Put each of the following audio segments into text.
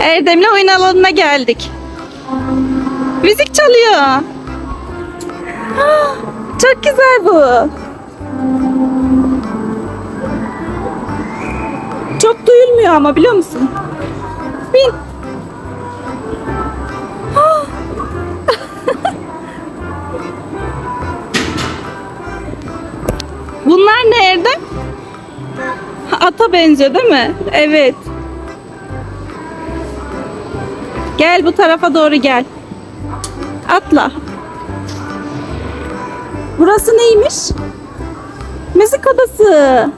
Erdem'le oyun alanına geldik. Müzik çalıyor. Ah, Çok güzel bu. Çok duyulmuyor ama biliyor musun? Bin. Ah. Bunlar ne Erdem? Ata benziyor değil mi? Evet. Gel bu tarafa doğru gel. Atla. Burası neymiş? Müzik odası.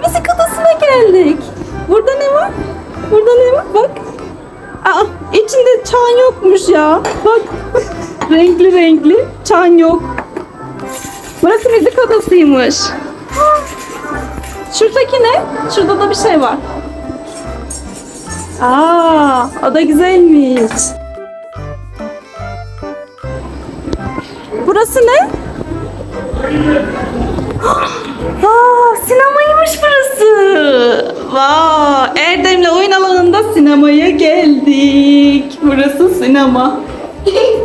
Müzik odasına geldik. Burada ne var? Burada ne var? Bak. Aa, içinde çan yokmuş ya. Bak. renkli renkli. Çan yok. Burası müzik odasıymış. Şuradaki ne? Şurada da bir şey var. Aa, o da güzelmiş. Burası ne? Aa, sinemaymış burası. Vay, Erdem'le oyun alanında sinemaya geldik. Burası sinema.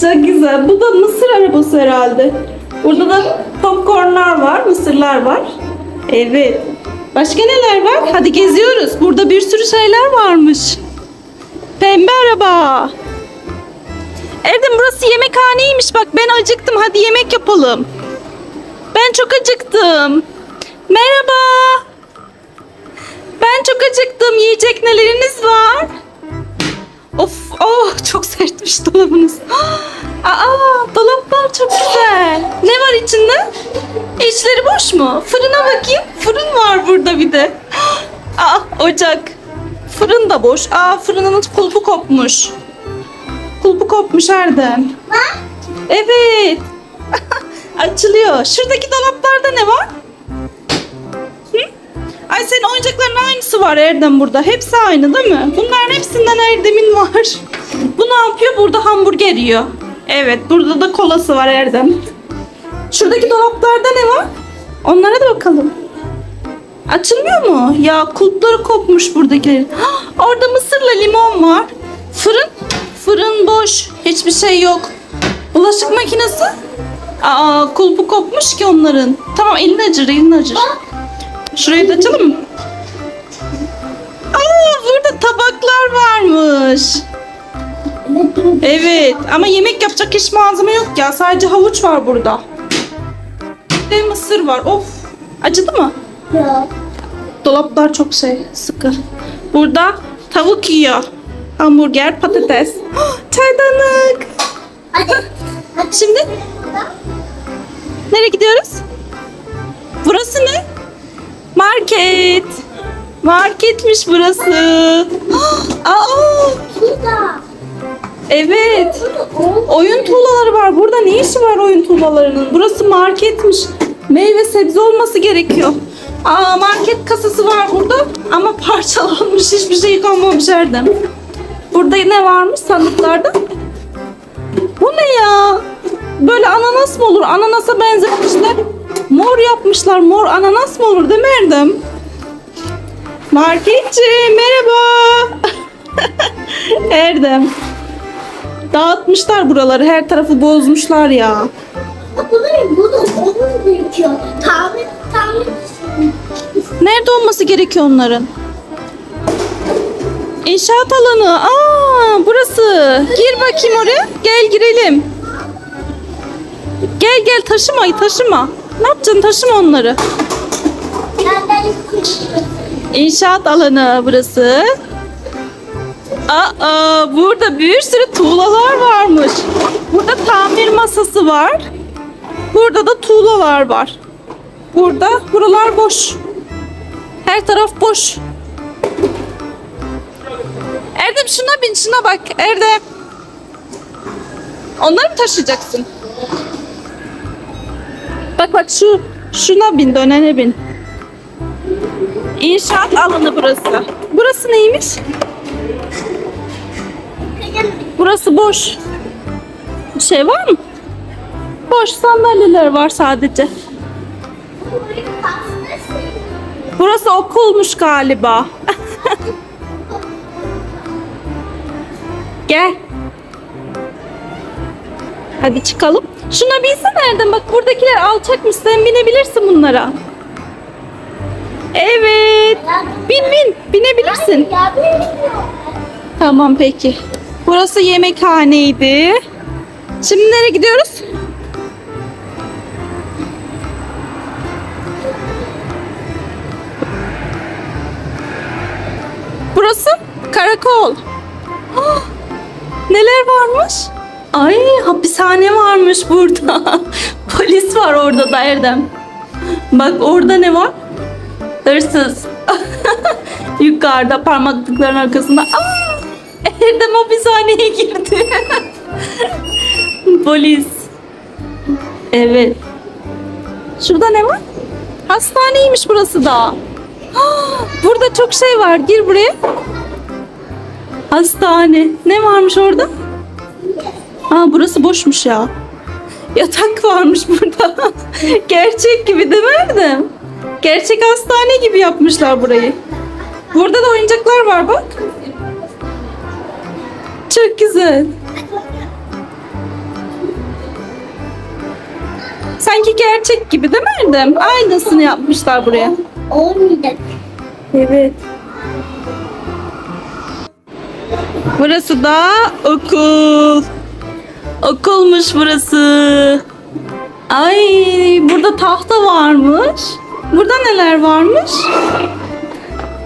Çok güzel. Bu da mısır arabası herhalde. Burada da popcornlar var, mısırlar var. Evet. Başka neler var? Hadi geziyoruz. Burada bir sürü şeyler varmış. Pembe araba. Erdem burası yemekhaneymiş. Bak ben acıktım. Hadi yemek yapalım. Ben çok acıktım. Merhaba. Ben çok acıktım. Yiyecek neleriniz var? Of, oh çok sertmiş dolabınız. Aa, dolaplar çok güzel. Ne var içinde? İçleri boş mu? Fırına bakayım. Fırın var burada bir de. Aa, ocak. Fırın da boş. Aa, fırının kulpu kopmuş. Kulpu kopmuş Erdem. Evet. Açılıyor. Şuradaki dolaplarda ne var? Hı? Ay senin oyuncakların aynısı var Erdem burada. Hepsi aynı değil mi? Bunların hepsinden Erdem'in var. Bu ne yapıyor? Burada hamburger yiyor. Evet burada da kolası var Erdem. Şuradaki dolaplarda ne var? Onlara da bakalım. Açılmıyor mu? Ya kulpları kopmuş buradakilerin. Hah, Orada mısırla limon var. Fırın? Fırın boş. Hiçbir şey yok. Bulaşık makinesi? Aa kulpu kopmuş ki onların. Tamam elini acır elini acır. Şurayı da açalım mı? Aa burada tabaklar varmış. Evet ama yemek yapacak hiç malzeme yok ya. Sadece havuç var burada. De mısır var. Of. Acıdı mı? Yok. Dolaplar çok şey sıkı. Burada tavuk yiyor. Hamburger, patates. Çaydanlık. Hadi. Şimdi nereye gidiyoruz? Burası ne? Market. Marketmiş burası. Aa, evet. Oyun tuğlaları var. Burada ne işi var oyun tuğlalarının? Burası marketmiş. Meyve sebze olması gerekiyor. Aa market kasası var burada ama parçalanmış hiçbir şey kalmamış Erdem. Burada ne varmış sandıklarda? Bu ne ya? Böyle ananas mı olur? Ananasa benzetmişler. Mor yapmışlar. Mor ananas mı olur değil mi Erdem? Marketçi merhaba. Erdem. Dağıtmışlar buraları. Her tarafı bozmuşlar ya. Nerede olması gerekiyor onların? İnşaat alanı. Aa, burası. Gir bakayım oraya. Gel girelim. Gel gel taşıma taşıma. Ne yapacaksın taşıma onları. İnşaat alanı burası. Aa, burada bir sürü tuğlalar varmış. Burada tamir masası var. Burada da tuğlalar var. Burada buralar boş. Her taraf boş. Erdem şuna bin şuna bak Erdem. Onları mı taşıyacaksın? Bak bak şu şuna bin dönene bin. İnşaat alanı burası. Burası neymiş? Burası boş. Bir şey var mı? Boş sandalyeler var sadece. Burası okulmuş galiba. Gel. Hadi çıkalım. Şuna binsene Erdem bak buradakiler alçakmış sen binebilirsin bunlara. Evet. Bin bin binebilirsin. Tamam peki. Burası yemekhaneydi. Şimdi nereye gidiyoruz? Burası karakol. Ah, neler varmış? Ay hapishane varmış burada. Polis var orada da Erdem. Bak orada ne var? Hırsız. Yukarıda parmaklıkların arkasında. Aa, Erdem hapishaneye girdi. Polis. Evet. Şurada ne var? Hastaneymiş burası da. Burada çok şey var. Gir buraya. Hastane. Ne varmış orada? Aa burası boşmuş ya. Yatak varmış burada. Gerçek gibi Erdem? Gerçek hastane gibi yapmışlar burayı. Burada da oyuncaklar var bak. Çok güzel. Sanki gerçek gibi değil mi Erdem? Aynısını yapmışlar buraya. Olmayacak. Evet. Burası da okul. Okulmuş burası. Ay burada tahta varmış. Burada neler varmış?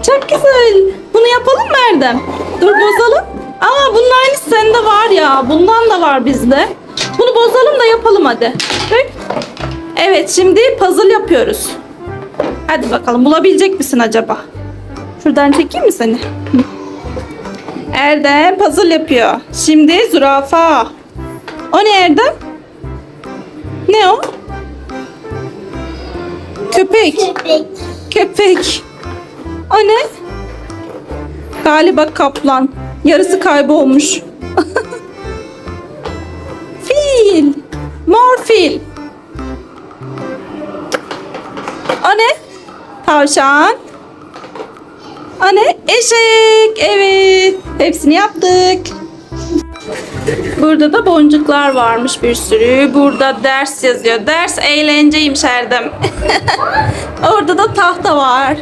Çok güzel. Bunu yapalım mı Erdem? Dur bozalım. Aa bunun aynısı sende var ya. Bundan da var bizde. Bunu bozalım da yapalım hadi. Evet şimdi puzzle yapıyoruz. Hadi bakalım bulabilecek misin acaba? Şuradan çekeyim mi seni? Erdem puzzle yapıyor. Şimdi zürafa. O ne Erdem? Ne o? Köpek. Köpek. Köpek. O ne? Galiba kaplan. Yarısı kaybolmuş. fil. Mor fil. O ne? Tavşan. O ne? Eşek. Evet. Hepsini yaptık. Burada da boncuklar varmış bir sürü. Burada ders yazıyor. Ders eğlenceymiş Erdem. Orada da tahta var.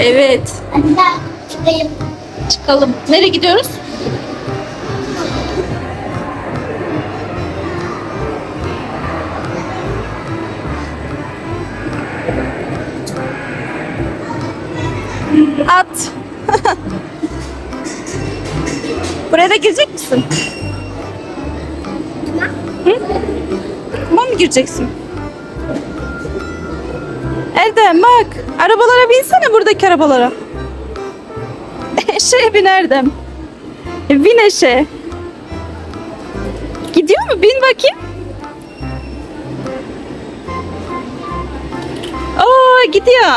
Evet. Çıkalım. Nereye gidiyoruz? At. Buraya da girecek misin? Hı? Tamam mı gireceksin? Erdem bak. Arabalara binsene buradaki arabalara. Eşeğe bin Erdem. E, Bin eşeğe. Gidiyor mu? Bin bakayım. Oo gidiyor.